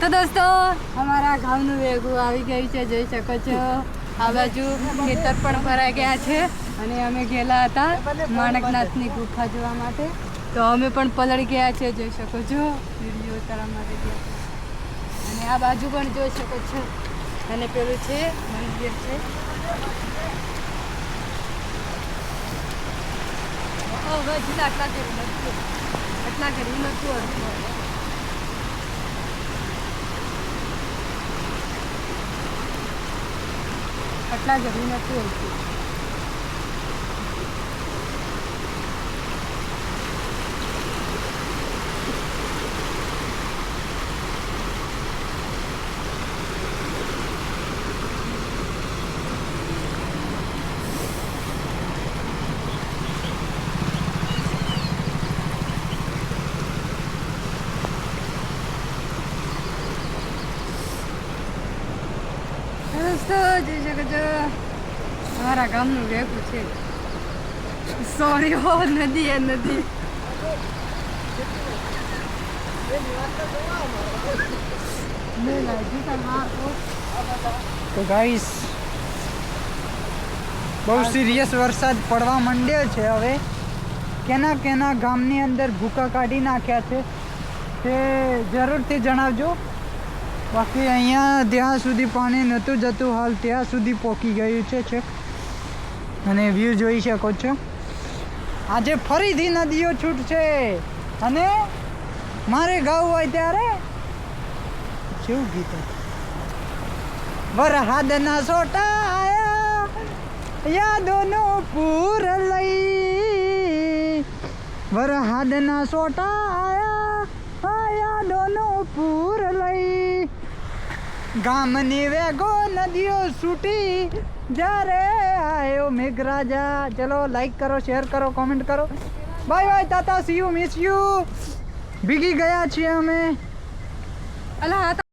તો દોસ્તો અમારા ગામનું વેગું આવી ગયું છે જોઈ શકો છો. આ બાજુ ખેતર પણ ભરાઈ ગયા છે અને અમે ગયેલા હતા માણકનાથની ગુફા જોવા માટે. તો અમે પણ પલળી ગયા છે જોઈ શકો છો. વીડિયો ઉતારવા માટે ગયા અને આ બાજુ પણ જોઈ શકો છો. અને પેલું છે મંદિર છે. ઓ, હવે હજી આટલા જેવું આટલા ઘરનું નતું હતું. આટલા જરૂર નથી હોતી. દોસ્તો જોઈ શકો છો અમારા ગામનું વેગું છે સોરી હો નદી એ નદી તો ગાઈસ બહુ સિરિયસ વરસાદ પડવા માંડ્યો છે હવે. કેના કેના ગામની અંદર ભૂકા કાઢી નાખ્યા છે તે જરૂરથી જણાવજો. બાકી અહીંયા ત્યાં સુધી પાણી નહોતું જતું હાલ ત્યાં સુધી પહોંચી ગયું છે અને વ્યૂ જોઈ શકો છો. આજે ફરીથી નદીઓ છૂટશે અને મારે ગાવું હોય ત્યારે કેવું ગીત વરહાદના સોટા આયા યાદોનો પૂર લઈ. વરહાદના સોટા આયા યાદોનો પૂર લઈ. ગામની વેગો નદીઓ છૂટી. જ્યારે આયો મેઘરાજા. ચલો લાઈક કરો શેર કરો કોમેન્ટ કરો. Bye bye tata see you miss you ભીગી ગયા છીએ અમે. અલા